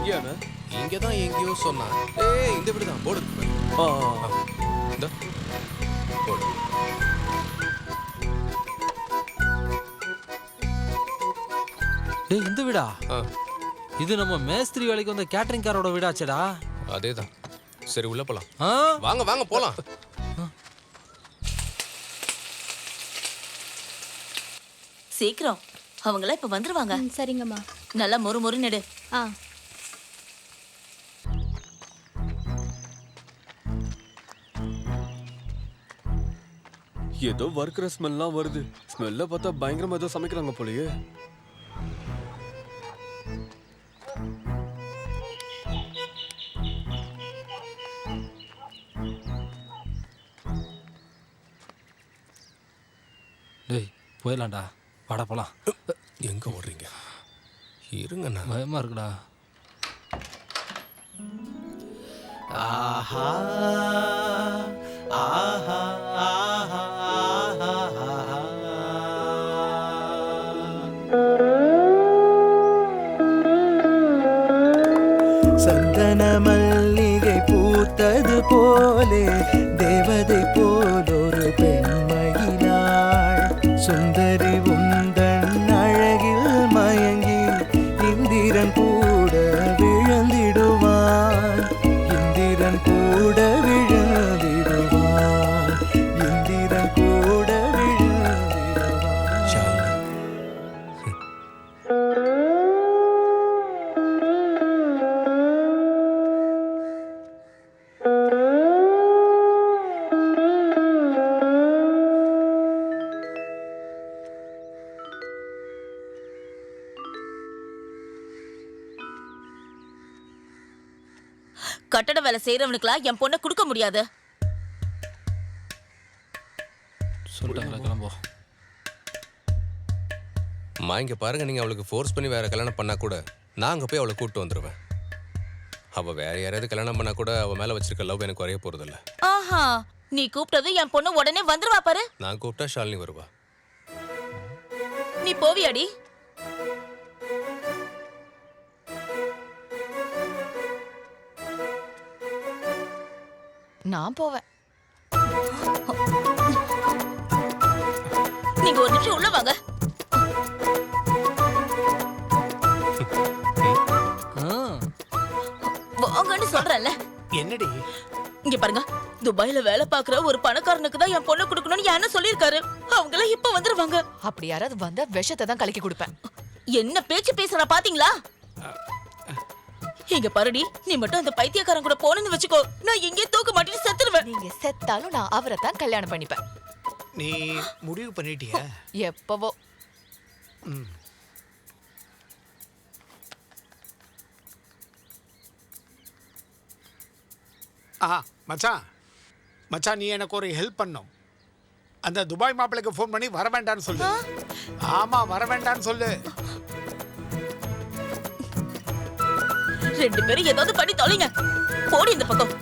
எங்கேயாண்ணே இங்க தான் எங்கேயோ சொன்னா ஏய் இந்த வீடு தான். போர்டு இருக்கு. ஆ. இந்த. போர்டு டேய் இந்த வீடா? ஆ. இது நம்ம மேஸ்திரி வேலைக்கு வந்த கேட்டரிங் காரோட வீடாச்சேடா. அதே தான் சரி உள்ள போலாம். ஆ? வாங்க வாங்க போலாம். சீக்கிரம். அவங்கள இப்ப வந்துருவாங்க. சரிங்கம்மா. நல்லா மொறு மொறு நெடு ஆ. ஏதோ வறுக்கிற ஸ்மெல்லாம் வருது. ஸ்மெல்ல பார்த்தா பயங்கரமா ஏதோ சமைக்கிறாங்க போலயே. டேய் போயிடலாம்டா. வாடா போலாம். எங்க ஓடுறீங்க? இருங்கண்ணா பயமா இருக்குடா. சந்தன மல்லிகை பூத்தது போலே தேவதை போலொரு பெண்மயிலாள் சுந்தரி கட்டட வேலை செய்யறவனுக்குலாம் என் பொண்ணை கொடுக்க முடியாது. சொல்லிட்டாங்களா கிளம்போ. அம்மா இங்க பாருங்க நீங்க அவளுக்கு ஃபோர்ஸ் பண்ணி வேற கல்யாணம் பண்ணா கூட நான் அங்க போய் அவளை கூப்பிட்டு வந்துருவேன். அவ வேற யாரையாவது கல்யாணம் பண்ணா கூட அவ மேல வச்சிருக்க லவ் எனக்கு குறைய போறதில்ல. ஆஹா நீ கூப்பிட்டதும் என் பொண்ணு உடனே வந்துருவா பாரு. நான் கூப்பிட்டா ஷாலினி வருவா. நீ போவியாடி. நான் போவேன். நீங்க ஒரு நிமிஷம் உள்ள வாங்க. வாங்கன்னு சொல்றேன்ல. என்னடி? இங்க பாருங்க துபாயில வேலை பாக்குற ஒரு பணக்காரனுக்கு தான் என் பொண்ணு கொடுக்கணும்னு என்ன சொல்லியிருக்காரு. அவங்கள இப்ப வந்துருவாங்க. அப்படி யாராவது வந்தா விஷத்தை தான் கலக்கி கொடுப்பேன். என்ன பேச்சு பேசுறா பாத்தீங்களா? இங்க பாருடி நீ மட்டும் அந்த பைத்தியக்காரன் கூட போனேன்னு வச்சுக்கோ. நான் எங்கேயே செத்தாலும் நான் அவரை தான் கல்யாணம் பண்ணிப்பேன். நீ முடிவு பண்ணிட்டியா? எப்பவோ. ஆ மச்சான். மச்சான் நீ எனக்கு ஒரு ஹெல்ப் பண்ணும். அந்த துபாய் மாப்பிள்ளைக்கு ஃபோன் பண்ணி வர வேண்டாம்னு சொல்லு. ஆமா வர வேண்டாம்னு சொல்லு. ரெண்டு பேரும் ஏதாவது பண்ணி தொலைங்க. போடி இந்த பக்கம்.